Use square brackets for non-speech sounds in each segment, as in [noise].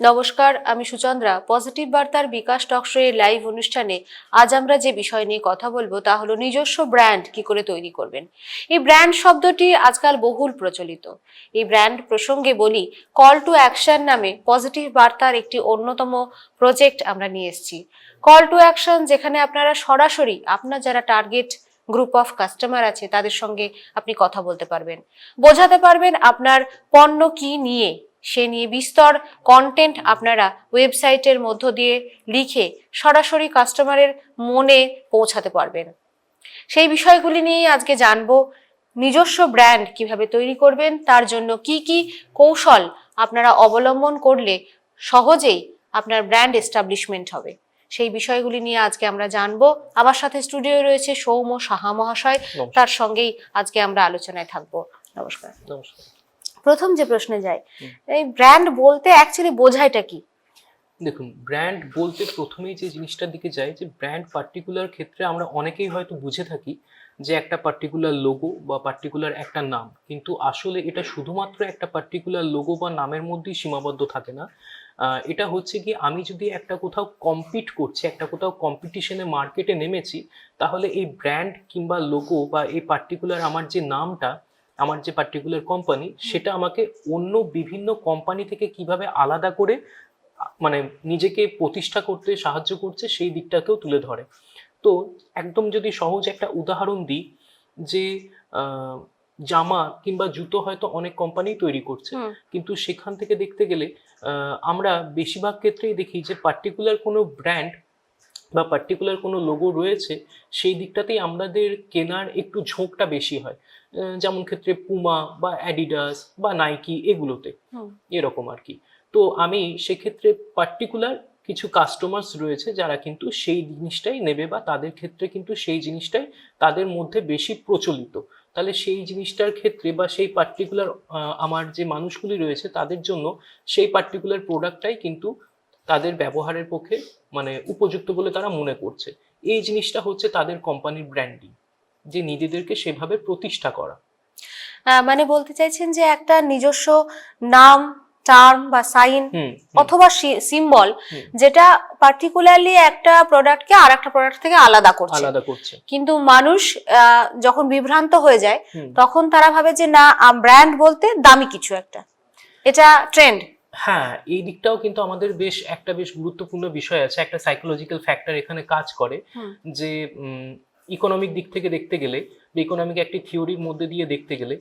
নমস্কার, আমি সুচন্দ্রা। পজিটিভ বার্তার বিকাশ টকশো এর লাইভ অনুষ্ঠানে আজ আমরা যে বিষয় নিয়ে কথা বলব তা হলো নিজস্ব ব্র্যান্ড কি করে তৈরি করবেন। এই ব্র্যান্ড শব্দটি আজকাল বহুল প্রচলিত। এই ব্র্যান্ড প্রসঙ্গে বলি কল টু অ্যাকশন নামে পজিটিভ বার্তার একটি অন্যতম প্রজেক্ট আমরা নিয়ে এসেছি। কল টু অ্যাকশন যেখানে আপনারা সরাসরি আপনার যারা টার্গেট গ্রুপ অফ কাস্টমার আছে, তাদের সঙ্গে আপনি কথা বলতে পারবেন। বোঝাতে পারবেন আপনার পণ্য কি নিয়ে সে নিয়ে বিস্তর কন্টেন্ট আপনারা ওয়েবসাইটের মধ্য দিয়ে লিখে সরাসরি কাস্টমারের মনে পৌঁছাতে পারবেন। সেই বিষয়গুলি নিয়েই আজকে জানব নিজস্ব ব্র্যান্ড কীভাবে তৈরি করবেন তার জন্য কি কি কৌশল আপনারা অবলম্বন করলে সহজেই আপনার ব্র্যান্ড এস্টাবলিশমেন্ট হবে। সেই বিষয়গুলি নিয়ে আজকে আমরা জানব। আমার সাথে স্টুডিও রয়েছে সৌম সাহা মহাশয় তার সঙ্গেই আজকে আমরা আলোচনায় থাকব। নমস্কার। নমস্কার। প্রথম যে প্রশ্নে যাই এই ব্র্যান্ড বলতে অ্যাকচুয়ালি বোঝায়টা কি? দেখুন ব্র্যান্ড বলতে প্রথমেই যে জিনিসটার দিকে যাই যে ব্র্যান্ড পার্টিকুলার ক্ষেত্রে আমরা অনেকেই হয়তো বুঝে থাকি যে একটা পার্টিকুলার লোগো বা পার্টিকুলার একটা নাম। কিন্তু আসলে এটা শুধুমাত্র একটা পার্টিকুলার লোগো বা নামের মধ্যেই সীমাবদ্ধ থাকে না। এটা হচ্ছে কি আমি যদি একটা কোথাও কম্পিট করছি একটা কোথাও কম্পিটিশনে মার্কেটে নেমেছি তাহলে এই ব্র্যান্ড কিংবা লোগো বা এই পার্টিকুলার আমার যে নামটা আমার যে পার্টিকুলার কোম্পানি সেটা আমাকে অন্য বিভিন্ন কোম্পানি থেকে কীভাবে আলাদা করে মানে নিজেকে প্রতিষ্ঠা করতে সাহায্য করছে সেই দিকটাকেও তুলে ধরে। তো একদম যদি সহজ একটা উদাহরণ দিই যে জামা কিংবা জুতো হয়তো অনেক কোম্পানি তৈরি করছে কিন্তু সেখান থেকে দেখতে গেলে আহ, আমরা বেশিরভাগ ক্ষেত্রেই দেখি যে পার্টিকুলার কোনো ব্র্যান্ড বা পার্টিকুলার কোনো লোগো রয়েছে সেই দিকটাতেই আমাদের কেনার একটু ঝোঁকটা বেশি হয়। যেমন ক্ষেত্রে পুমা বা অ্যাডিডাস বা নাইকি এগুলোতে। এরকম আর কি। তো আমি সেক্ষেত্রে পার্টিকুলার কিছু কাস্টমার্স রয়েছে যারা কিন্তু সেই জিনিসটাই নেবে বা তাদের ক্ষেত্রে কিন্তু সেই জিনিসটাই তাদের মধ্যে বেশি প্রচলিত। তাহলে সেই জিনিসটার ক্ষেত্রে বা সেই পার্টিকুলার আমার যে মানুষগুলি রয়েছে তাদের জন্য সেই পার্টিকুলার প্রোডাক্টটাই কিন্তু তাদের ব্যবহারের পক্ষে মানে উপযুক্ত বলে তারা মনে করছে। এই জিনিসটা হচ্ছে তাদের কোম্পানির ব্র্যান্ডিং যে নিজেদেরকে সেভাবে প্রতিষ্ঠা করা। মানে বলতে চাইছেন যে একটা নিজস্ব নাম টার্ম বা সাইন অথবা সিম্বল যেটা পার্টিকুলারলি একটা প্রোডাক্টকে আর একটা প্রোডাক্ট থেকে আলাদা করছে। আলাদা করছে। কিন্তু মানুষ যখন বিভ্রান্ত হয়ে যায় তখন তারা ভাবে যে না ব্র্যান্ড বলতে দামি কিছু একটা। এটা ট্রেন্ড হ্যাঁ এই দিকটাও কিন্তু আমাদের বেশ একটা বেশ গুরুত্বপূর্ণ বিষয় আছে। একটা সাইকোলজিক্যাল ফ্যাক্টর এখানে কাজ করে যে ইকোনমিক দিক থেকে দেখতে গেলে বা ইকোনমিক একটি থিওরির মধ্যে দিয়ে দেখতে গেলে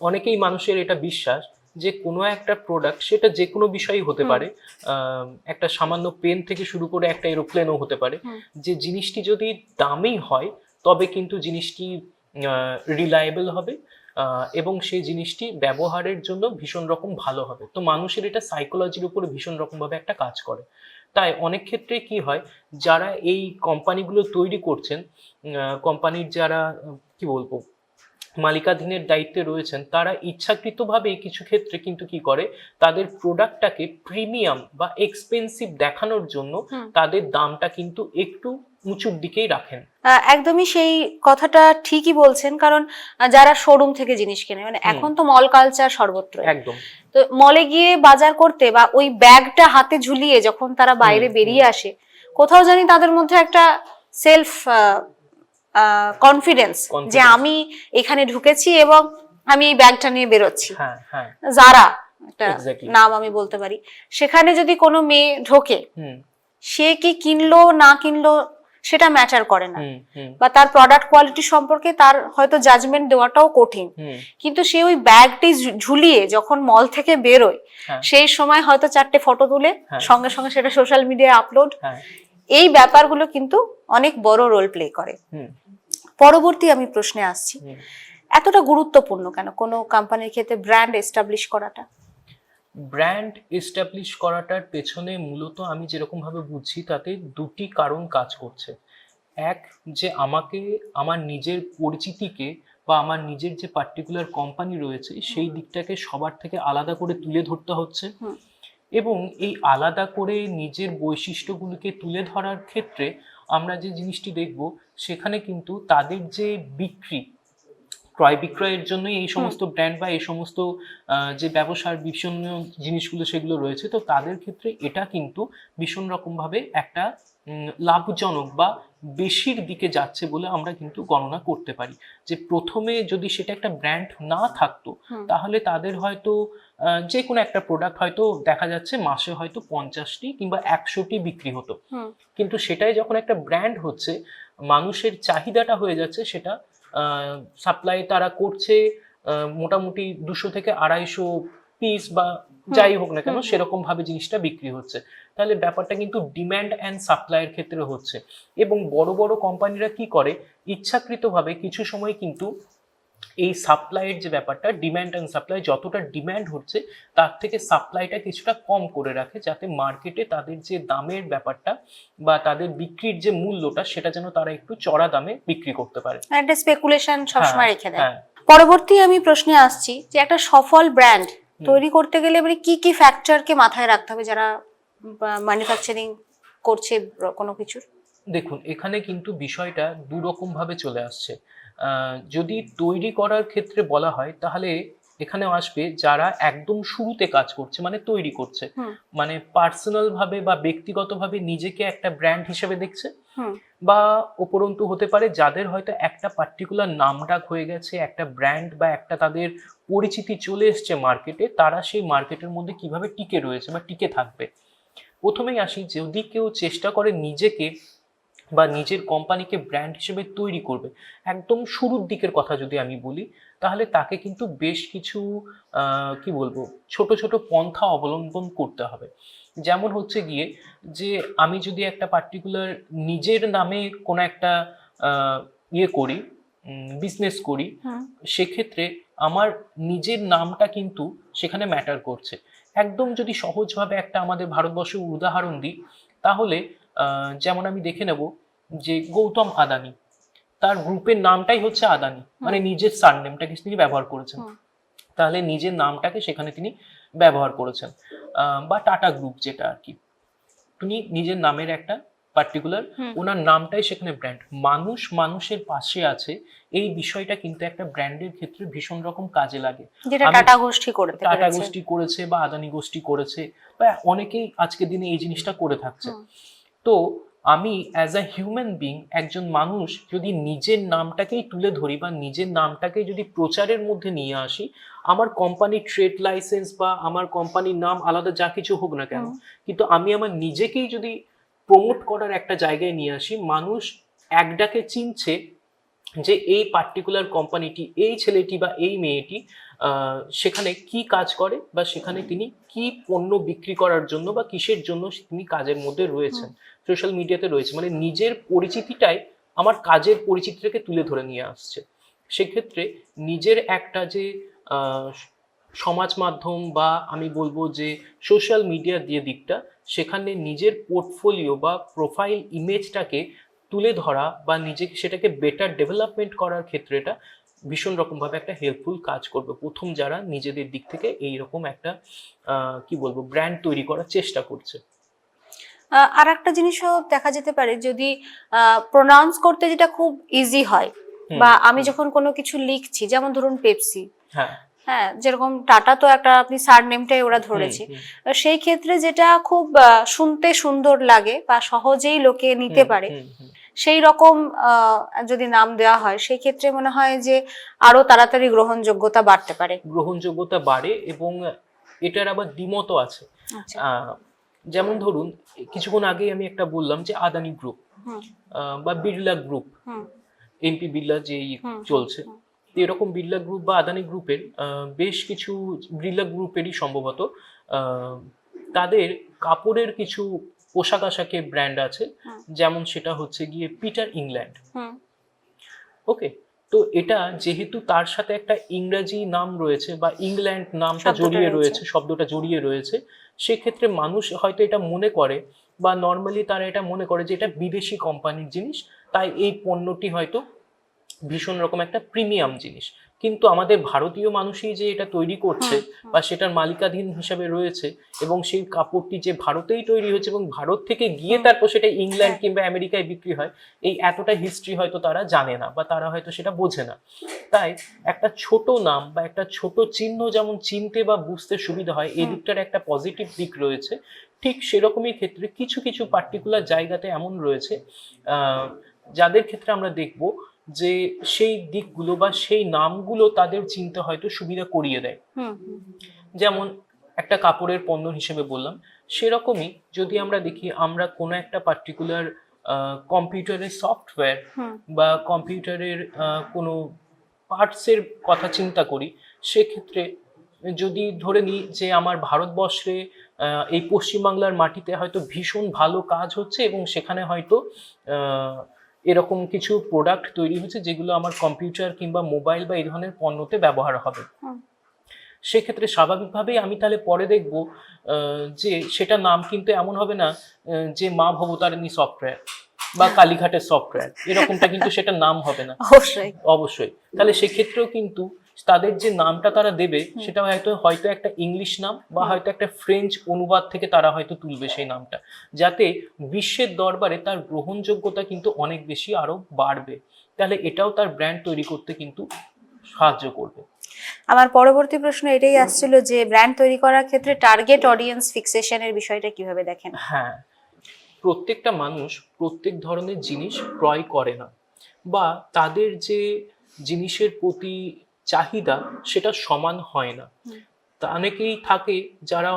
অনেকেই মানুষের এটা বিশ্বাস যে কোনো একটা প্রোডাক্ট সেটা যে কোনো বিষয়ই হতে পারে। একটা সামান্য পেন থেকে শুরু করে একটা এরোপ্লেনও হতে পারে। যে জিনিসটি যদি দামেই হয় তবে কিন্তু জিনিসটি রিলায়েবল হবে এবং সেই জিনিসটি ব্যবহারের জন্য ভীষণ রকম ভালো হবে। তো মানুষের এটা সাইকোলজির উপরে ভীষণ রকমভাবে একটা কাজ করে। তাই অনেক ক্ষেত্রে কি হয় যারা এই কোম্পানিগুলো তৈরি করছেন কোম্পানির যারা কি বলব মালিকাধীনের দায়িত্বে রয়েছেন তারা ইচ্ছাকৃতভাবে কিছু ক্ষেত্রে কিন্তু কি করে তাদের প্রোডাক্টটাকে প্রিমিয়াম বা এক্সপেন্সিভ দেখানোর জন্য তাদের দামটা কিন্তু একটু উঁচুর দিকেই রাখেন। একদমই সেই কথাটা ঠিকই বলছেন কারণ যারা শোরুম থেকে জিনিস কেনে মানে এখন তো মল কালচার সর্বত্র একদম। তো মলে গিয়ে বাজার করতে বা ওই ব্যাগটা হাতে ঝুলিয়ে যখন তারা বাইরে বেরিয়ে আসে কোথাও জানি তাদের মধ্যে একটা সেলফ কনফিডেন্স যে আমি এখানে ঢুকেছি এবং আমি এই ব্যাগটা নিয়ে বেরোচ্ছি। হ্যাঁ হ্যাঁ। যারা একটা নাম আমি বলতে পারি সেখানে যদি কোনো মেয়ে ঢোকে সে কি কিনলো না কিনলো সেটা ম্যাটার করে না। বা তার প্রোডাক্ট কোয়ালিটি সম্পর্কে তার হয়তো জাজমেন্ট দেওয়াটাও কঠিন। কিন্তু সে ওই ব্যাগটি ঝুলিয়ে যখন মল থেকে বেরোয় হ্যাঁ। সেই সময় হয়তো চারটে ফটো তুলে। সঙ্গে সঙ্গে সেটা সোশ্যাল মিডিয়ায় আপলোড এই ব্যাপারগুলো কিন্তু অনেক বড় রোল প্লে করে। হুম। পরবর্তী আমি প্রশ্নে আসছি। এতটা গুরুত্বপূর্ণ কেন? কোনো কোম্পানির ক্ষেত্রে ব্র্যান্ড এস্টাবলিশ করাটা? ব্র্যান্ড এস্টাবলিশ করাটার পেছনে মূলত আমি যেরকম ভাবে বুঝছি তাতে দুটি কারণ কাজ করছে। এক যে আমাকে আমার নিজের পরিচিতিকে বা আমার নিজের যে পার্টিকুলার কোম্পানি রয়েছে সেই দিকটাকে সবার থেকে আলাদা করে তুলে ধরতে হচ্ছে। এবং এই আলাদা করে নিজের বৈশিষ্ট্যগুলিকে তুলে ধরার ক্ষেত্রে আমরা যে জিনিসটি দেখব সেখানে কিন্তু তাদের যে বিক্রি ক্রয় বিক্রয়ের জন্যই এই সমস্ত ব্র্যান্ড বা এই সমস্ত যে ব্যবসার বিভিন্ন জিনিসগুলো সেগুলো রয়েছে তো তাদের ক্ষেত্রে এটা কিন্তু ভীষণ রকমভাবে একটা লাভজনক বা বেশির দিকে যাচ্ছে বলে আমরা কিন্তু গণনা করতে পারি। যে প্রথমে যদি সেটা একটা ব্র্যান্ড না থাকতো তাহলে তাদের হয়তো যে কোনো একটা প্রোডাক্ট হয়তো দেখা যাচ্ছে মাসে হয়তো পঞ্চাশটি কিংবা একশোটি বিক্রি হতো। কিন্তু সেটাই যখন একটা ব্র্যান্ড হচ্ছে মানুষের চাহিদাটা হয়ে যাচ্ছে সেটা সাপ্লাই তারা করছে মোটামুটি দুশো থেকে আড়াইশো পিস বা যাই হোক না কেন। সেরকম ভাবে জিনিসটা বিক্রি হচ্ছে। তাহলে ব্যাপারটা কিন্তু ডিম্যান্ড অ্যান্ড সাপ্লাইয়ের ক্ষেত্রে হচ্ছে। এবং বড় বড় কোম্পানিরা কি করে? ইচ্ছাকৃতভাবে কিছু সময় কিন্তু এই সাপ্লাইয়ের যে ব্যাপারটা ডিম্যান্ড অ্যান্ড সাপ্লাই যতটা ডিম্যান্ড হচ্ছে তার থেকে সাপ্লাইটা কিছুটা কম করে রাখে যাতে মার্কেটে তাদের যে দামের ব্যাপারটা বা তাদের বিক্রির যে মূল্যটা সেটা যেন তারা একটু চড়া দামে বিক্রি করতে পারে। একটা স্পেকুলেশন সবসময় রেখে দেয়। হ্যাঁ। পরবর্তী আমি প্রশ্নে আসছি যে একটা সফল ব্র্যান্ড তৈরি করতে গেলে মানে কি কি ফ্যাক্টরকে মাথায় রাখতে হবে যারা ম্যানুফ্যাকচারিং করছে কোনো কিছুর? দেখুন এখানে কিন্তু বিষয়টা দু রকম ভাবে চলে আসছে। যদি তৈরি করার ক্ষেত্রে বলা হয় তাহলে এখানে আসবে যারা একদম শুরুতে কাজ করছে মানে তৈরি করছে। মানে পার্সোনাল ভাবে বা ব্যক্তিগতভাবে নিজেকে একটা ব্র্যান্ড হিসেবে দেখছে বা উপরন্তু হতে পারে যাদের হয়তো একটা পার্টিকুলার নামডাক হয়ে গেছে একটা ব্র্যান্ড বা একটা তাদের পরিচিতি চলে এসছে মার্কেটে তারা সেই মার্কেটের মধ্যে কীভাবে টিকে রয়েছে বা টিকে থাকবে। প্রথমেই আসি যদি কেউ চেষ্টা করে নিজেকে বা নিজের কোম্পানিকে ব্র্যান্ড হিসেবে তৈরি করবে। একদম শুরুর দিকের কথা যদি আমি বলি তাহলে তাকে কিন্তু বেশ কিছু কি বলব ছোট ছোট পন্থা অবলম্বন করতে হবে। যেমন হচ্ছে গিয়ে যে আমি যদি একটা পার্টিকুলার নিজের নামে কোনো একটা ইয়ে করি বিজনেস করি সেক্ষেত্রে আমার নিজের নামটা কিন্তু সেখানে ম্যাটার করছে। একদম যদি সহজভাবে একটা আমাদের ভারতবর্ষের উদাহরণ দিই তাহলে যেমন আমি দেখে নেব যে গৌতম আদানি তার গ্রুপের নামটাই হচ্ছে আদানি মানে নিজের সারনেমটাকে তিনি ব্যবহার করেছেন। তাহলে নিজের নামটাকে সেখানে তিনি ব্যবহার করেছেন। বা টাটা গ্রুপ যেটা আর কি। তিনি নিজের নামের একটা পার্টিকুলার ওনার নামটাই সেখানে ব্র্যান্ড মানুষ মানুষের পাশে আছে এই বিষয়টা কিন্তু একটা ব্র্যান্ডের ক্ষেত্রে ভীষণ রকম কাজে লাগে। যেটা টাটা গোষ্ঠী করতে টাটা গোষ্ঠী করেছে বা আদানি গোষ্ঠী করেছে বা অনেকেই আজকের দিনে এই জিনিসটা করে থাকছে। তো আমি অ্যাজ আ হিউম্যান বিং একজন মানুষ যদি নিজের নামটাকেই তুলে ধরি বা নিজের নামটাকে যদি প্রচারের মধ্যে নিয়ে আসি আমার কোম্পানির ট্রেড লাইসেন্স বা আমার কোম্পানির নাম আলাদা যা কিছু হোক না কেন কিন্তু আমি আমার নিজেকেই যদি প্রমোট করার একটা জায়গায় নিয়ে আসি মানুষ এক ডাকে চিনছে যে এই পার্টিকুলার কোম্পানিটি এই ছেলেটি বা এই মেয়েটি সেখানে কি কাজ করে বা সেখানে তিনি কি পণ্য বিক্রি করার জন্য বা কিসের জন্য তিনি কাজের মধ্যে রয়েছেন? সোশ্যাল মিডিয়াতে রয়েছে। মানে নিজের পরিচিতিটাই আমার কাজের পরিচিতিটাকে তুলে ধরে নিয়ে আসছে। সেক্ষেত্রে নিজের একটা যে সমাজ মাধ্যম বা আমি বলব যে সোশ্যাল মিডিয়া দিয়ে দিকটা সেখানে নিজের পোর্টফোলিও বা প্রোফাইল ইমেজটাকে তুলে ধরা বা নিজেকে সেটাকে বেটার ডেভেলপমেন্ট করার ক্ষেত্রে এটা ভীষণ রকমভাবে একটা হেল্পফুল কাজ করবে। প্রথম যারা নিজেদের দিক থেকে এই রকম একটা কি বলব ব্র্যান্ড তৈরি করার চেষ্টা করছে। আর একটা জিনিসও দেখা যেতে পারে যদি প্রোনাউন্স করতে যেটা খুব ইজি হয় বা আমি যখন কোনো কিছু লিখছি যেমন ধরুন পেপসি হ্যাঁ। হ্যাঁ যেরকম টাটা তো একটা আপনি সার নেমটাই ওরা ধরেছে। সেই ক্ষেত্রে যেটা খুব শুনতে সুন্দর লাগে বা সহজেই লোকে নিতে পারে। সেই রকম যদি নাম দেওয়া হয় সেই ক্ষেত্রে মনে হয় যে আরও তাড়াতাড়ি গ্রহণযোগ্যতা বাড়তে পারে। গ্রহণযোগ্যতা বাড়ে এবং এটার আবার দ্বিমতও আছে। আচ্ছা। যেমন ধরুন কিছুক্ষণ আগে আমি একটা বললাম যে আদানি গ্রুপ বা বিড়লা গ্রুপ। এমপি বিড়লা যে চলছে এরকম বিড়লা গ্রুপ বা আদানি গ্রুপের বেশ কিছু বিড়লা গ্রুপেরই সম্ভবত আহ, তাদের কাপড়ের কিছু পোশাক আশাকের ব্র্যান্ড আছে। যেমন সেটা হচ্ছে গিয়ে পিটার ইংল্যান্ড ওকে তো এটা যেহেতু তার সাথে একটা ইংরেজি নাম রয়েছে বা ইংল্যান্ড নামটা জড়িয়ে রয়েছে। রয়েছে শব্দটা জড়িয়ে রয়েছে সেক্ষেত্রে মানুষ হয়তো এটা মনে করে বা নর্মালি তারা এটা মনে করে যে এটা বিদেশি কোম্পানির জিনিস তাই এই পণ্যটি হয়তো ভীষণ রকম একটা প্রিমিয়াম জিনিস। কিন্তু আমাদের ভারতীয় মানুষই যে এটা তৈরি করছে বা সেটার মালিকাধীন হিসাবে রয়েছে এবং সেই কাপড়টি যে ভারতেই তৈরি হয়েছে এবং ভারত থেকে গিয়ে তারপর সেটা ইংল্যান্ড হ্যাঁ। কিংবা আমেরিকায় বিক্রি হয় এই এতটা হিস্ট্রি হয়তো তারা জানে না বা তারা হয়তো সেটা বোঝে না। তাই একটা ছোট নাম বা একটা ছোট চিহ্ন যেমন চিনতে বা বুঝতে সুবিধা হয় এই দিকটার একটা পজিটিভ দিক রয়েছে। ঠিক সেরকমই ক্ষেত্রে কিছু কিছু পার্টিকুলার জায়গাতে এমন রয়েছে যাদের ক্ষেত্রে আমরা দেখব যে সেই দিকগুলো বা সেই নামগুলো তাদের চিনতে হয়তো সুবিধা করিয়ে দেয়। যেমন একটা কাপড়ের পণ্য হিসেবে বললাম সেরকমই যদি আমরা দেখি আমরা কোনো একটা পার্টিকুলার কম্পিউটারের সফটওয়্যার বা কম্পিউটারের কোনো পার্টসের কথা চিন্তা করি সেক্ষেত্রে যদি ধরে নিই যে আমার ভারতবর্ষে এই পশ্চিমবাংলার মাটিতে হয়তো ভীষণ ভালো কাজ হচ্ছে এবং সেখানে হয়তো এরকম কিছু প্রোডাক্ট তৈরি হচ্ছে যেগুলো আমার কম্পিউটার কিংবা মোবাইল বা এই ধরনের পণ্যতে ব্যবহার হবে। সেক্ষেত্রে স্বাভাবিকভাবেই আমি তাহলে পরে দেখব আহ, যে সেটা নাম কিন্তু এমন হবে না যে মা ভবতারিণী সফটওয়্যার বা কালীঘাটের সফটওয়্যার এরকমটা কিন্তু সেটা নাম হবে না। [laughs] অবশ্যই। অবশ্যই। তাহলে সেক্ষেত্রেও কিন্তু তাদের যে নামটা তারা দেবে সেটা হয়তো হয়তো একটা ইংলিশ নাম বা হয়তো একটা ফ্রেঞ্চ অনুবাদ থেকে তারা হয়তো তুলবে সেই নামটা। যাতে বিশ্বের দরবারে তার গ্রহণযোগ্যতা কিন্তু অনেক বেশি আরও বাড়বে। তাহলে এটাও তার ব্র্যান্ড তৈরি করতে কিন্তু সাহায্য করবে। আমার পরবর্তী প্রশ্ন এটাই আসছিল যে ব্র্যান্ড তৈরি করার ক্ষেত্রে টার্গেট অডিয়েন্স ফিক্সেশনের বিষয়টা কীভাবে দেখেন? হ্যাঁ প্রত্যেকটা মানুষ প্রত্যেক ধরনের জিনিস ক্রয় করে না। বা তাদের যে জিনিসের প্রতি চাহিদা সেটা সমান হয় না। তা অনেকেই থাকে যারা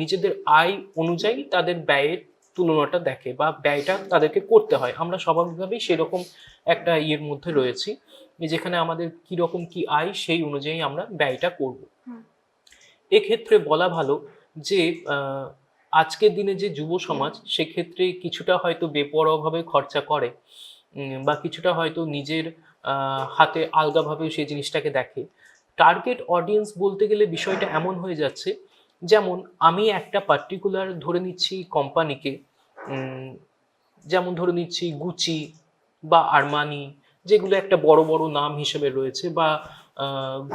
নিজেদের আয় অনুযায়ী তাদের ব্যয়ের তুলনাটা দেখে বা ব্যয়টা তাদেরকে করতে হয়। আমরা স্বাভাবিকভাবেই সেরকম একটা ইয়ের মধ্যে রয়েছি যেখানে আমাদের কীরকম কি আয় সেই অনুযায়ী আমরা ব্যয়টা করব। এক্ষেত্রে বলা ভালো যে আজকের দিনে যে যুব সমাজ সেক্ষেত্রে কিছুটা হয়তো বেপরোয়াভাবে খরচা করে বা কিছুটা হয়তো নিজের হাতে আলগাভাবে সেই জিনিসটাকে দেখে। টার্গেট অডিয়েন্স বলতে গেলে বিষয়টা এমন হয়ে যাচ্ছে, যেমন আমি একটা পার্টিকুলার ধরে নিচ্ছি কোম্পানিকে যেমন ধরে নিচ্ছি গুচি বা আরমানি যেগুলো একটা বড় বড় নাম হিসেবে রয়েছে বা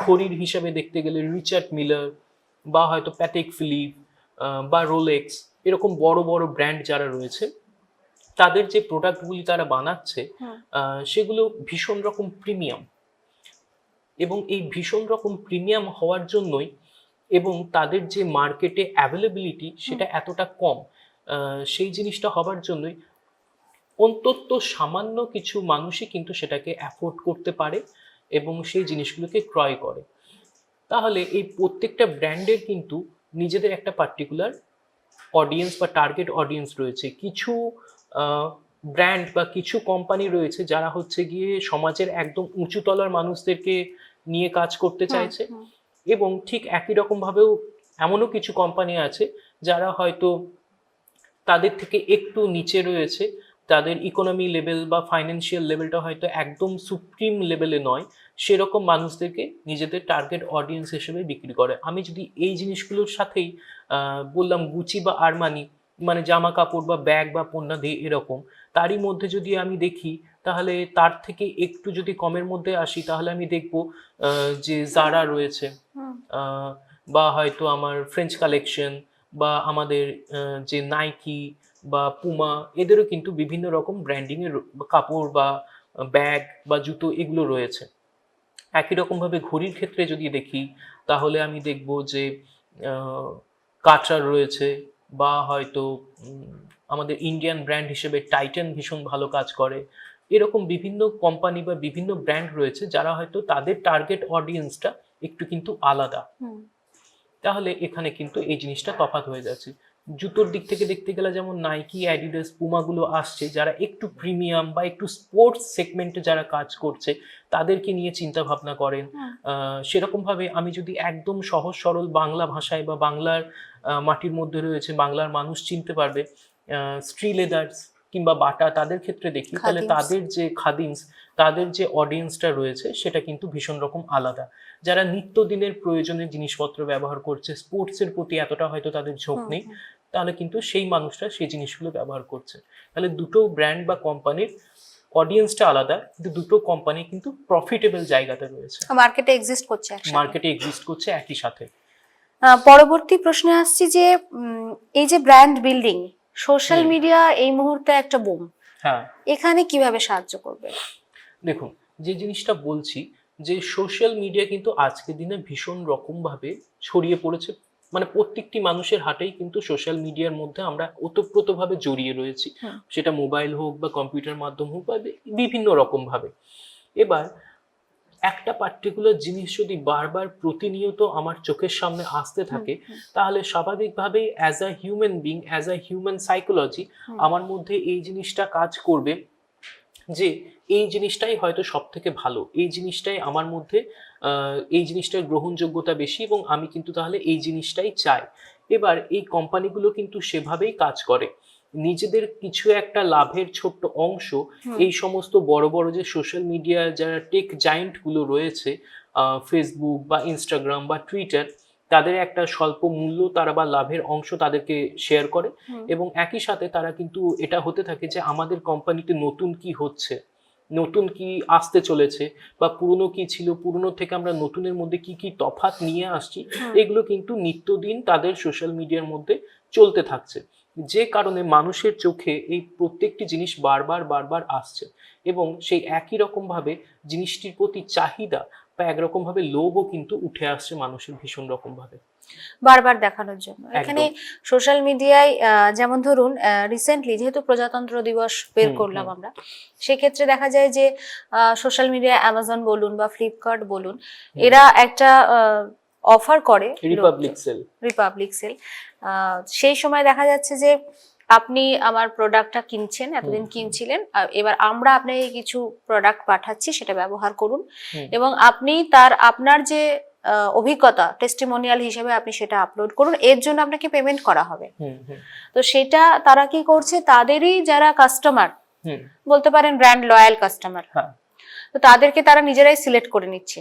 ঘড়ির হিসাবে দেখতে গেলে রিচার্ড মিলার বা হয়তো প্যাটেক ফিলিপ বা রোলেক্স এরকম বড় বড় ব্র্যান্ড যারা রয়েছে তাদের যে প্রোডাক্টগুলি তারা বানাচ্ছে সেগুলো ভীষণ রকম প্রিমিয়াম এবং এই ভীষণ রকম প্রিমিয়াম হওয়ার জন্যই এবং তাদের যে মার্কেটে অ্যাভেলেবিলিটি সেটা এতটা কম সেই জিনিসটা হবার জন্যই অন্তত সামান্য কিছু মানুষই কিন্তু সেটাকে অ্যাফোর্ড করতে পারে এবং সেই জিনিসগুলোকে ক্রয় করে। তাহলে এই প্রত্যেকটা ব্র্যান্ডের কিন্তু নিজেদের একটা পার্টিকুলার অডিয়েন্স বা টার্গেট অডিয়েন্স রয়েছে। কিছু ব্র্যান্ড বা কিছু কোম্পানি রয়েছে যারা হচ্ছে গিয়ে সমাজের একদম উঁচু তলার মানুষদেরকে নিয়ে কাজ করতে চাইছে। এবং ঠিক একই রকমভাবেও এমনও কিছু কোম্পানি আছে যারা হয়তো তাদের থেকে একটু নিচে রয়েছে। তাদের ইকোনমি লেভেল বা ফাইন্যান্সিয়াল লেভেলটা হয়তো একদম সুপ্রিম লেভেলে নয়। সেরকম মানুষদেরকে নিজেদের টার্গেট অডিয়েন্স হিসেবে বিক্রি করে। আমি যদি এই জিনিসগুলোর সাথেই বললাম গুচি বা আরমানি মানে জামা কাপড় বা ব্যাগ বা পণ্য পণ্যাদি এরকম তারই মধ্যে যদি আমি দেখি তাহলে তার থেকে একটু যদি কমের মধ্যে আসি তাহলে আমি দেখব যে জারা রয়েছে বা হয়তো আমার ফ্রেঞ্চ কালেকশন বা আমাদের যে নাইকি বা পুমা এদেরও কিন্তু বিভিন্ন রকম ব্র্যান্ডিংয়ের কাপড় বা ব্যাগ বা জুতো এগুলো রয়েছে। একই রকমভাবে ঘড়ির ক্ষেত্রে যদি দেখি তাহলে আমি দেখব যে কাটরার রয়েছে বা হয়তো আমাদের ইন্ডিয়ান ব্র্যান্ড হিসেবে টাইটান ভীষণ ভালো কাজ করে। এরকম বিভিন্ন কোম্পানি বা বিভিন্ন ব্র্যান্ড রয়েছে যারা হয়তো তাদের টার্গেট অডিয়েন্সটা একটু কিন্তু আলাদা। তাহলে এখানে কিন্তু এই জিনিসটা তফাত হয়ে যাচ্ছে। জুতোর দিক থেকে দেখতে গেলে যেমন নাইকি অ্যাডিডাস পুমাগুলো আসছে যারা একটু প্রিমিয়াম বা একটু স্পোর্টস সেগমেন্টে যারা কাজ করছে তাদেরকে নিয়ে চিন্তা ভাবনা করেন। আহ, সেরকমভাবে আমি যদি একদম সহজ সরল বাংলা ভাষায় বা বাংলার মাটির মধ্যে রয়েছে বাংলার মানুষ চিনতে পারবে স্ট্রি লেদার্স কিংবা বাটা তাদের ক্ষেত্রে দেখি তাহলে তাদের যে খাদিমস তাদের যে অডিয়েন্সটা রয়েছে সেটা কিন্তু ভীষণ রকম আলাদা যারা নিত্যদিনের প্রয়োজনের জিনিসপত্র ব্যবহার করছে স্পোর্টসের প্রতি এতটা হয়তো তাদের ঝোঁক নেই। তাহলে কিন্তু সেই মানুষটা সেই জিনিসগুলো ব্যবহার করছে। তাহলে দুটো ব্র্যান্ড বা কোম্পানির অডিয়েন্সটা আলাদা কিন্তু দুটো কোম্পানি কিন্তু প্রফিটেবল জায়গাতে রয়েছে। মার্কেটে এক্সিস্ট করছে মার্কেটে এক্সিস্ট করছে একই সাথে। পরবর্তী প্রশ্নে আসছি যে এই যে ব্র্যান্ড বিল্ডিং সোশ্যাল মিডিয়া এই মুহূর্তে একটা বুম হ্যাঁ। এখানে কীভাবে সাহায্য করবে? দেখুন যে জিনিসটা বলছি যে সোশ্যাল মিডিয়া কিন্তু আজকের দিনে ভীষণ রকমভাবে ছড়িয়ে পড়েছে মানে প্রত্যেকটি মানুষের হাটেই কিন্তু সোশ্যাল মিডিয়ার মধ্যে আমরা ওতপ্রোতভাবে জড়িয়ে রয়েছি। সেটা মোবাইল হোক বা কম্পিউটার মাধ্যম হোক বা বিভিন্ন রকমভাবে। এবার একটা পার্টিকুলার জিনিস যদি বারবার প্রতিনিয়ত আমার চোখের সামনে আসতে থাকে তাহলে স্বাভাবিকভাবেই as a human being as a human psychology আমার মধ্যে এই জিনিসটা কাজ করবে যে এই জিনিসটাই হয়তো সব থেকে ভালো এই জিনিসটাই আমার মধ্যে এই জিনিসটার গ্রহণযোগ্যতা বেশি এবং আমি কিন্তু তাহলে এই জিনিসটাই চাই। এবার এই কোম্পানিগুলো কিন্তু সেভাবেই কাজ করে। নিজেদের কিছু একটা লাভের ছোট্ট অংশ এই সমস্ত বড় বড় যে সোশ্যাল মিডিয়া যারা টেক জায়েন্টগুলো রয়েছে ফেসবুক বা ইনস্টাগ্রাম বা টুইটার তাদের একটা স্বল্প মূল্য তারা বা লাভের অংশ তাদেরকে শেয়ার করে এবং একই সাথে তারা কিন্তু এটা হতে থাকে যে আমাদের কোম্পানিতে নতুন কি হচ্ছে। নতুন কি আসতে চলেছে বা পুরনো কি ছিল? পুরনো থেকে আমরা নতুনের মধ্যে কি কি তফাৎ নিয়ে আসছি? এগুলো কিন্তু নিত্যদিন তাদের সোশ্যাল মিডিয়ার মধ্যে চলতে থাকছে। যে কারণে মানুষের চোখে এই প্রত্যেকটি জিনিস বারবার বারবার আসছে এবং সেই একই রকমভাবে জিনিসটির প্রতি চাহিদা বা একরকমভাবে লোভও কিন্তু উঠে আসছে মানুষের ভীষণ রকম ভাবে বারবার দেখানোর জন্য। এখানে সোশ্যাল মিডিয়ায় যেমন ধরুন রিসেন্টলি যেহেতু প্রজাতন্ত্র দিবস বের করলাম আমরা সেক্ষেত্রে দেখা যায় যে সোশ্যাল মিডিয়া অ্যামাজন বলুন বা ফ্লিপকার্ট বলুন এরা একটা অফার করে রিপাবলিক সেল রিপাবলিক সেল সেই সময় দেখা যাচ্ছে যে আপনি আমার প্রোডাক্টটা কিনছেন এতদিন কিনছিলেন এবার আমরা আপনাকে কিছু প্রোডাক্ট পাঠাচ্ছি সেটা ব্যবহার করুন এবং আপনি তার আপনার যে অভিজ্ঞতা টেস্টিমোনিয়াল হিসেবে আপনি সেটা আপলোড করুন। এর জন্য আপনাকে পেমেন্ট করা হবে। তো সেটা তারা কি করছে? তাদেরই যারা কাস্টমার বলতে পারেন ব্র্যান্ড লয়াল কাস্টমার তো তাদেরকে তারা নিজেরাই সিলেক্ট করে নিচ্ছে।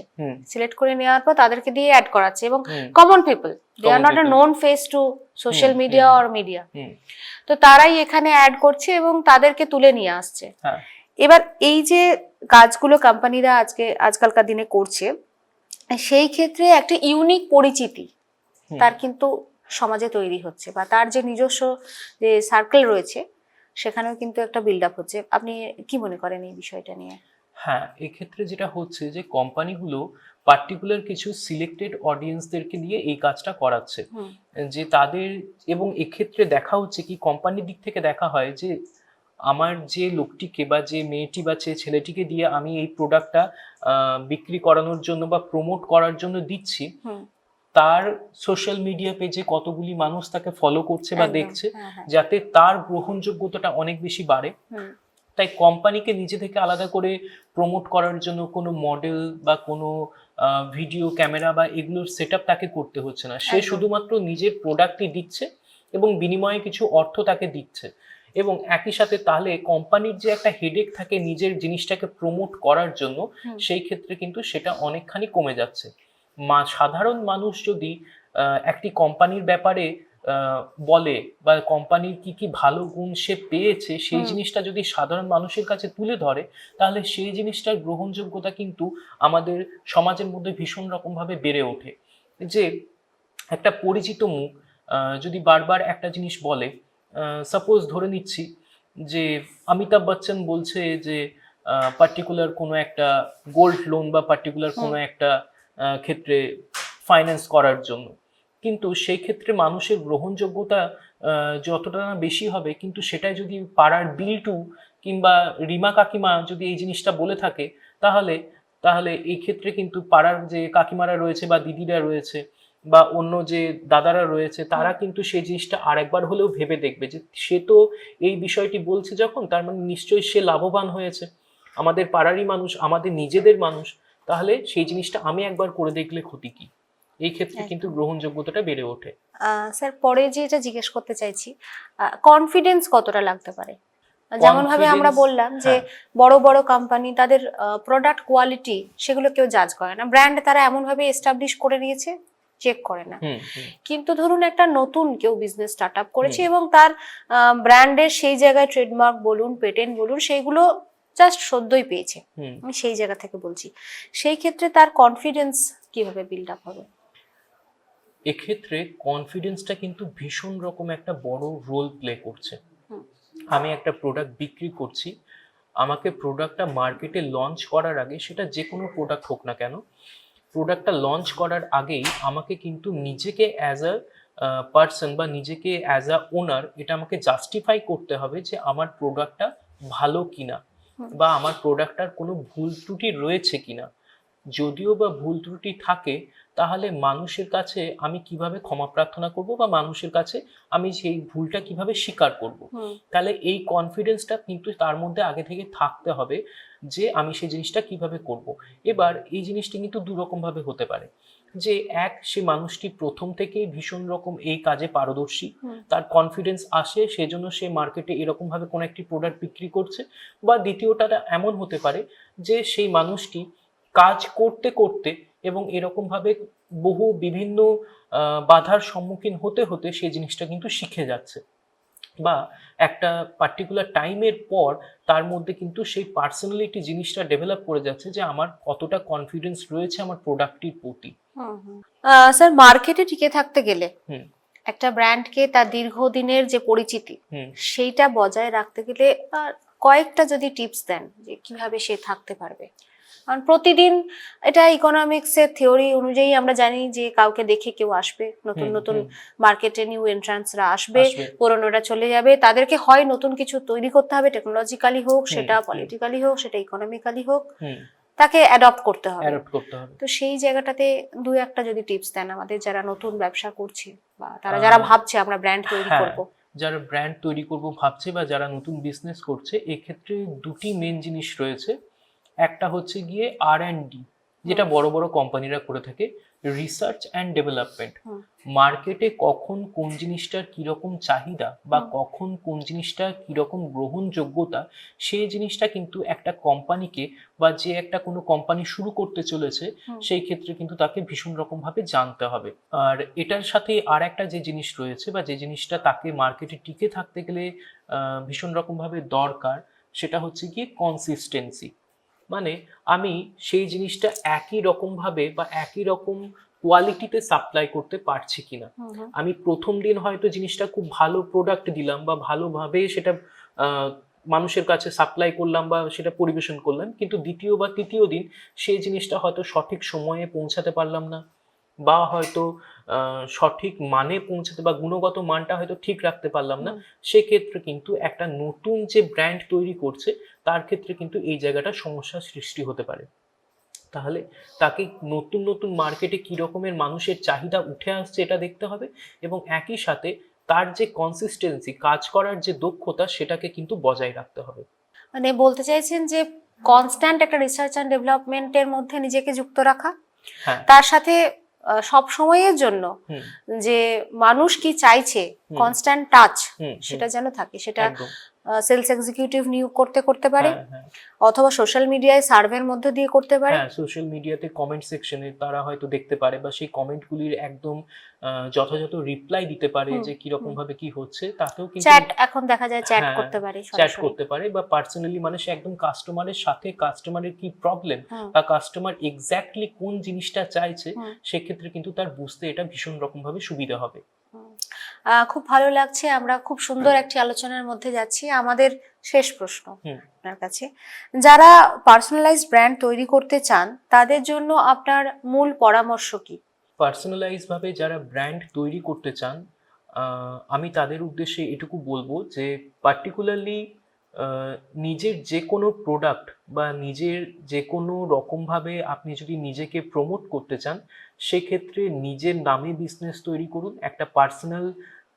সিলেক্ট করে নেওয়ার পর তাদেরকে দিয়ে অ্যাড করাচ্ছে এবং common people they are not a known face to social media or media hmm তো তারাই এখানে অ্যাড করছে এবং তাদেরকে তুলে নিয়ে আসছে। হ্যাঁ। এবার এই যে কাজগুলো কোম্পানিরা আজকে আজকালকার দিনে করছে সেই ক্ষেত্রে একটা ইউনিক পরিচিতি তার কিন্তু সমাজে তৈরি হচ্ছে বা তার যে নিজস্ব যে সার্কেল রয়েছে সেখানেও কিন্তু একটা বিল্ড আপ হচ্ছে। আপনি কি মনে করেন এই বিষয়টা নিয়ে? হ্যাঁ এক্ষেত্রে যেটা হচ্ছে যে কোম্পানিগুলো পার্টিকুলার কিছু সিলেক্টেড অডিয়েন্সদেরকে দিয়ে এই কাজটা করাচ্ছে। যে তাদের এবং এক্ষেত্রে দেখা হচ্ছে কি কোম্পানির দিক থেকে দেখা হয় যে আমার যে লোকটিকে বা যে মেয়েটি বা যে ছেলেটিকে দিয়ে আমি এই প্রোডাক্টটা বিক্রি করানোর জন্য বা প্রমোট করার জন্য দিচ্ছি তার সোশ্যাল মিডিয়া পেজে কতগুলি মানুষ তাকে ফলো করছে বা দেখছে হ্যাঁ, হ্যাঁ, যাতে তার গ্রহণযোগ্যতাটা অনেক বেশি বাড়ে। তাই কোম্পানিকে নিজে থেকে আলাদা করে প্রমোট করার জন্য কোনো মডেল বা কোনো ভিডিও ক্যামেরা বা এগুলোর সেট তাকে করতে হচ্ছে না। সে শুধুমাত্র নিজের প্রোডাক্টই দিচ্ছে এবং বিনিময়ে কিছু অর্থ তাকে দিচ্ছে। এবং একই সাথে তাহলে কোম্পানির যে একটা হেডেক থাকে নিজের জিনিসটাকে প্রমোট করার জন্য সেই ক্ষেত্রে কিন্তু সেটা অনেকখানি কমে যাচ্ছে। মা সাধারণ মানুষ যদি একটি কোম্পানির ব্যাপারে বলে বা কোম্পানির কি কি ভালো গুণ সে পেয়েছে সেই জিনিসটা যদি সাধারণ মানুষের কাছে তুলে ধরে তাহলে সেই জিনিসটার গ্রহণযোগ্যতা কিন্তু আমাদের সমাজের মধ্যে ভীষণ রকমভাবে বেড়ে ওঠে। যে একটা পরিচিত মুখ যদি বারবার একটা জিনিস বলে সাপোজ ধরে নিচ্ছি যে অমিতাভ বচ্চন বলছে যে পার্টিকুলার কোনো একটা গোল্ড লোন বা পার্টিকুলার কোনো একটা ক্ষেত্রে ফাইন্যান্স করার জন্য। কিন্তু সেই ক্ষেত্রে মানুষের গ্রহণযোগ্যতা যতটা না বেশি হবে কিন্তু সেটাই যদি পাড়ার বিল্টু কিংবা রিমা কাকিমা যদি এই জিনিসটা বলে থাকে তাহলে তাহলে এই ক্ষেত্রে কিন্তু পাড়ার যে কাকিমারা রয়েছে বা দিদিরা রয়েছে বা অন্য যে দাদারা রয়েছে তারা কিন্তু সেই জিনিসটা আরেকবার হলেও ভেবে দেখবে যে সে তো এই বিষয়টি বলছে যখন তার মানে নিশ্চয়ই সে লাভবান হয়েছে। আমাদের পাড়ারই মানুষ আমাদের নিজেদের মানুষ তাহলে সেই জিনিসটা আমি একবার করে দেখলে ক্ষতি কি? এই ক্ষেত্রে কিন্তু গ্রহণযোগ্যতাটা বেড়ে ওঠে। স্যার পরে যে এটা জিজ্ঞেস করতে চাইছি কনফিডেন্স কতটা লাগতে পারে? যেমন ভাবে আমরা বললাম যে হ্যাঁ। বড় বড় কোম্পানি তাদের প্রোডাক্ট কোয়ালিটি সেগুলো কেউ জাজ করে না। ব্র্যান্ড তারা এমন ভাবে এস্টাবলিশ করে নিয়েছে? চেক করে না। কিন্তু ধরুন একটা নতুন কেউ বিজনেস স্টার্ট আপ করেছে এবং তার ব্র্যান্ডের সেই জায়গায় ট্রেডমার্ক বলুন পেটেন্ট বলুন সেইগুলো জাস্ট সদ্যই পেয়েছে। আমি সেই জায়গা থেকে বলছি। সেই ক্ষেত্রে তার কনফিডেন্স কীভাবে বিল্ড আপ হবে? এক্ষেত্রে কনফিডেন্সটা কিন্তু ভীষণ রকম একটা বড় রোল প্লে করছে। আমি একটা প্রোডাক্ট বিক্রি করছি। আমাকে প্রোডাক্টটা মার্কেটে লঞ্চ করার আগে সেটা যে কোনো প্রোডাক্ট হোক না কেন প্রোডাক্টটা লঞ্চ করার আগেই আমাকে কিন্তু নিজেকে অ্যাজ আ পার্সন বা নিজেকে অ্যাজ আ ওনার এটা আমাকে জাস্টিফাই করতে হবে যে আমার প্রোডাক্টটা ভালো কিনা বা আমার প্রোডাক্টটার কোনো ভুল ত্রুটি রয়েছে কিনা। যদিও বা ভুল ত্রুটি থাকে তাহলে মানুষের কাছে আমি কীভাবে ক্ষমা প্রার্থনা করব বা মানুষের কাছে আমি সেই ভুলটা কীভাবে স্বীকার করব? তাহলে এই কনফিডেন্সটা কিন্তু তার মধ্যে আগে থেকে থাকতে হবে যে আমি সেই জিনিসটা কীভাবে করব। এবার এই জিনিসটি কিন্তু দু রকম ভাবে হতে পারে যে এক সে মানুষটি প্রথম থেকেই ভীষণ রকম এই কাজে পারদর্শী তার কনফিডেন্স আসে সেজন্য সে মার্কেটে এরকম ভাবে কোনো একটি প্রোডাক্ট বিক্রি করছে। বা দ্বিতীয়টা এমন হতে পারে যে সেই মানুষটি কাজ করতে করতে এবং এরকম ভাবে বহু বিভিন্ন বাধার সম্মুখীন হতে হতে সেই জিনিসটা কিন্তু শিখে যাচ্ছে। বা একটা পার্টিকুলার টাইমের পর তার মধ্যে কিন্তু সেই পার্সোনালিটি জিনিসটা ডেভেলপ করে যাচ্ছে যে আমার কতটা কনফিডেন্স রয়েছে আমার প্রোডাক্টটির প্রতি। স্যার মার্কেটে টিকে থাকতে গেলে হুম। একটা ব্র্যান্ডকে তার দীর্ঘদিনের যে পরিচিতি হুম। সেইটা বজায় রাখতে গেলে কয়েকটা যদি টিপস দেন যে কীভাবে সে থাকতে পারবে। কারণ প্রতিদিন এটা ইকোনমিক্সের থিওরি অনুযায়ী আমরা জানি যে কাউকে দেখে কেউ আসবে। নতুন নতুন মার্কেটে নিউ এন্ট্রান্সরা আসবে। পুরোনোরা চলে যাবে। তাদেরকে হয় নতুন কিছু তৈরি করতে হবে টেকনোলজিক্যালি হোক সেটা পলিটিক্যালি হোক সেটা ইকোনমিক্যালি হোক তাকে অ্যাডপ্ট করতে হবে। অ্যাডপ্ট করতে হবে। তো সেই জায়গাটাতে দু একটা যদি টিপস দেন আমাদের যারা নতুন ব্যবসা করছে বা তারা যারা ভাবছে আমরা ব্র্যান্ড তৈরি হ্যাঁ। করব। যারা ব্র্যান্ড তৈরি করব ভাবছে বা যারা নতুন বিজনেস করছে এক্ষেত্রে দুটি মেন জিনিস রয়েছে। একটা হচ্ছে গিয়ে আর অ্যান্ড ডি যেটা বড় বড় কোম্পানিরা করে থাকে রিসার্চ অ্যান্ড ডেভেলপমেন্ট মার্কেটে কখন কোন জিনিসটার কীরকম চাহিদা বা কখন কোন জিনিসটার কীরকম গ্রহণযোগ্যতা সেই জিনিসটা কিন্তু একটা কোম্পানিকে বা যে একটা কোনো কোম্পানি শুরু করতে চলেছে সেই ক্ষেত্রে কিন্তু তাকে ভীষণ রকমভাবে জানতে হবে। আর এটার সাথে আর একটা যে জিনিস রয়েছে বা যে জিনিসটা তাকে মার্কেটে টিকে থাকতে গেলে ভীষণ রকমভাবে দরকার সেটা হচ্ছে গিয়ে কনসিস্টেন্সি মানে আমি সেই জিনিসটা একই রকম ভাবে বা একই রকম কোয়ালিটিতে সাপ্লাই করতে পারছি কিনা। আমি প্রথম দিন হয়তো জিনিসটা খুব ভালো প্রোডাক্ট দিলাম বা ভালোভাবে সেটা মানুষের কাছে সাপ্লাই করলাম বা সেটা পরিবেশন করলাম কিন্তু দ্বিতীয় বা তৃতীয় দিন সেই জিনিসটা হয়তো সঠিক সময়ে পৌঁছাতে পারলাম না। বা হয়তো সঠিক মানে পৌঁছাতে বা গুণগত মানটা হয়তো ঠিক রাখতে পারলাম না সেক্ষেত্রে কিন্তু একটা নতুন যে ব্র্যান্ড তৈরি করছে তার ক্ষেত্রে কিন্তু এই জায়গাটা সমস্যার সৃষ্টি হতে পারে। তাহলে তাকে নতুন নতুন মার্কেটে কি রকমের মানুষের চাহিদা উঠে আসছে এটা দেখতে হবে এবং একই সাথে তার যে কনসিস্টেন্সি কাজ করার যে দক্ষতা সেটাকে কিন্তু বজায় রাখতে হবে। মানে বলতে চাইছেন যে কনস্ট্যান্ট একটা রিসার্চ অ্যান্ড ডেভেলপমেন্টের মধ্যে নিজেকে যুক্ত রাখা? হ্যাঁ। তার সাথে সব সময়ের জন্য যে মানুষ কি চাইছে কনস্ট্যান্ট টাচ সেটা যেন থাকে সেটা সেলস এক্সিকিউটিভ নিয়োগ করতে করতে পারে হ্যাঁ হ্যাঁ। অথবা সোশ্যাল মিডিয়ায় সার্ভের মধ্যে দিয়ে করতে পারে। হ্যাঁ সোশ্যাল মিডিয়াতে কমেন্ট সেকশনে তারা হয়তো দেখতে পারে বা সেই কমেন্টগুলির একদম যথাযথ রিপ্লাই দিতে পারে যে কীরকম ভাবে কি হচ্ছে তাতেও কিন্তু চ্যাট এখন দেখা যায় চ্যাট করতে পারে চ্যাট করতে পারে বা পার্সোনালি মানে সে একদম কাস্টমারের সাথে কাস্টমারের কি প্রবলেম বা কাস্টমার এক্স্যাক্টলি কোন জিনিসটা চাইছে সেক্ষেত্রে কিন্তু তার বুঝতে এটা ভীষণ রকম ভাবে সুবিধা হবে। খুব ভালো লাগছে। আমরা খুব সুন্দর একটি আলোচনার মধ্যে যাচ্ছি। আমাদের শেষ প্রশ্ন আপনার কাছে। যারা পার্সোনালাইজ ব্র্যান্ড তৈরি করতে চান তাদের জন্য আপনার মূল পরামর্শ কি? পার্সোনালাইজ ভাবে যারা ব্র্যান্ড তৈরি করতে চান আমি তাদের উদ্দেশ্যে এটুকু বলব যে পার্টিকুলারলি নিজের যে কোনো প্রোডাক্ট বা নিজের যে কোনো রকমভাবে আপনি যদি নিজেকে প্রমোট করতে চান সেক্ষেত্রে নিজের নামে বিজনেস তৈরি করুন। একটা পার্সোনাল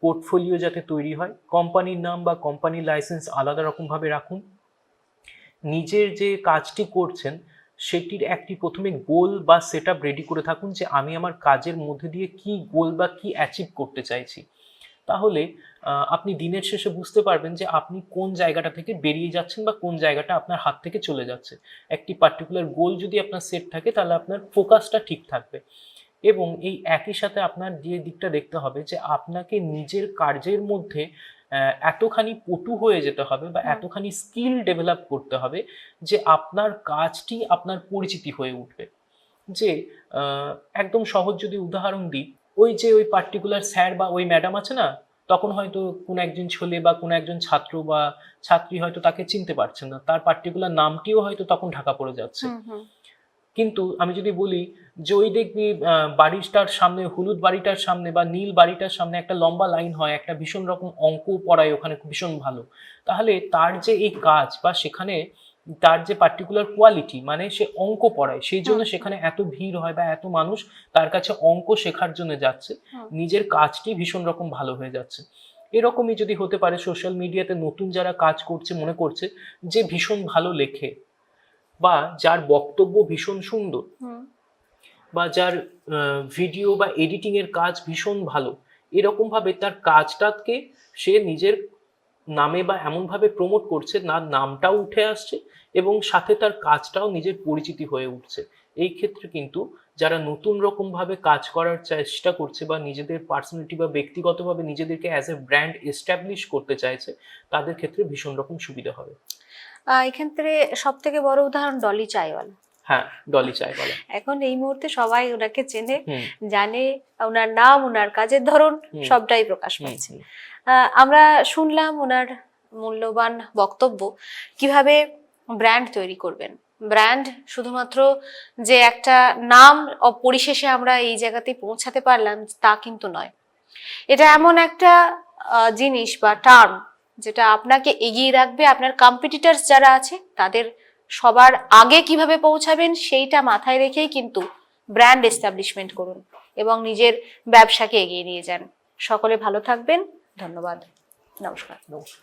পোর্টফোলিও যাতে তৈরি হয় কোম্পানির নাম বা কোম্পানির লাইসেন্স আলাদা রকমভাবে রাখুন। নিজের যে কাজটি করছেন, সেটির একটি প্রথমে গোল বা সেট রেডি করে থাকুন যে আমি আমার কাজের মধ্যে দিয়ে কি গোল বা কি অ্যাচিভ করতে চাইছি। তাহলে আপনি দিনের শেষে বুঝতে পারবেন যে আপনি কোন জায়গাটা থেকে বেরিয়ে যাচ্ছেন বা কোন জায়গাটা আপনার হাত থেকে চলে যাচ্ছে। একটি পার্টিকুলার গোল যদি আপনার সেট থাকে, তাহলে আপনার ফোকাসটা ঠিক থাকবে। এবং এই একই সাথে আপনার যে দিকটা দেখতে হবে যে আপনাকে নিজের কার্যের মধ্যে এতখানি পটু হয়ে যেতে হবে বা এতখানি স্কিল ডেভেলপ করতে হবে যে আপনার কাজটি আপনার পরিচিতি হয়ে উঠবে। যে একদম সহজ যদি উদাহরণ দিই ওই যে ওই পার্টিকুলার স্যার বা ওই ম্যাডাম আছে না তখন হয়তো কোনো একজন ছেলে বা কোনো একজন ছাত্র বা ছাত্রী হয়তো তাকে চিনতে পারছেন না তার পার্টিকুলার নামটিও হয়তো তখন ঢাকা পড়ে যাচ্ছে। কিন্তু আমি যদি বলি যে ওই দেখবি বাড়িটার সামনে হলুদ বাড়িটার সামনে বা নীল বাড়িটার সামনে একটা লম্বা লাইন হয় একটা ভীষণ রকম অঙ্ক পড়ায় ওখানে ভীষণ ভালো। তাহলে তার যে এই কাজ বা সেখানে তার যে পার্টিকুলার কোয়ালিটি মানে সে অঙ্ক পড়ায় সেই জন্য সেখানে এত ভিড় হয় বা এত মানুষ তার কাছে অঙ্ক শেখার জন্য যাচ্ছে নিজের কাজটি ভীষণ রকম ভালো হয়ে যাচ্ছে। এরকমই যদি হতে পারে সোশ্যাল মিডিয়াতে নতুন যারা কাজ করছে মনে করছে যে ভীষণ ভালো লেখে বা যার বক্তব্য ভীষণ সুন্দর বা যার ভিডিও বা এডিটিং এর কাজ ভীষণ ভালো এরকম ভাবে তার কাজটাকে সে নিজের নামে বা এমন ভাবে প্রমোট করছে না নামটাও উঠে আসছে এবং সাথে তার কাজটাও নিজের পরিচিতি হয়ে উঠছে। এই ক্ষেত্রে কিন্তু যারা নতুন রকম ভাবে কাজ করার চেষ্টা করছে বা নিজেদের পার্সোনালিটি বা ব্যক্তিগতভাবে নিজেদেরকে অ্যাজ এ ব্র্যান্ড এস্টাবলিশ করতে চাইছে তাদের ক্ষেত্রে ভীষণ রকম সুবিধা হবে। এক্ষেত্রে সব থেকে বড় উদাহরণ ডলি চাইওয়াল হ্যাঁ ডলি চাই বলা। এখন এই মুহূর্তে সবাই ওনাকে চেনে জানে ওনার নাম ওনার কাজের ধরন সবটাই প্রকাশ পাচ্ছে। আমরা শুনলাম ওনার মূল্যবান বক্তব্য কীভাবে ব্র্যান্ড তৈরি করবেন। ব্র্যান্ড শুধুমাত্র যে একটা নাম পরিশেষে আমরা এই জায়গাতে পৌঁছাতে পারলাম তা কিন্তু নয়। এটা এমন একটা জিনিস বা টার্ম যেটা আপনাকে এগিয়ে রাখবে, আপনার কম্পিটিটার্স যারা আছে, তাদের সবার আগে কীভাবে পৌঁছাবেন সেইটা মাথায় রেখেই কিন্তু ব্র্যান্ড এস্টাবলিশমেন্ট করুন এবং নিজের ব্যবসাকে এগিয়ে নিয়ে যান। সকলে ভালো থাকবেন। ধন্যবাদ। নমস্কার। নমস্কার।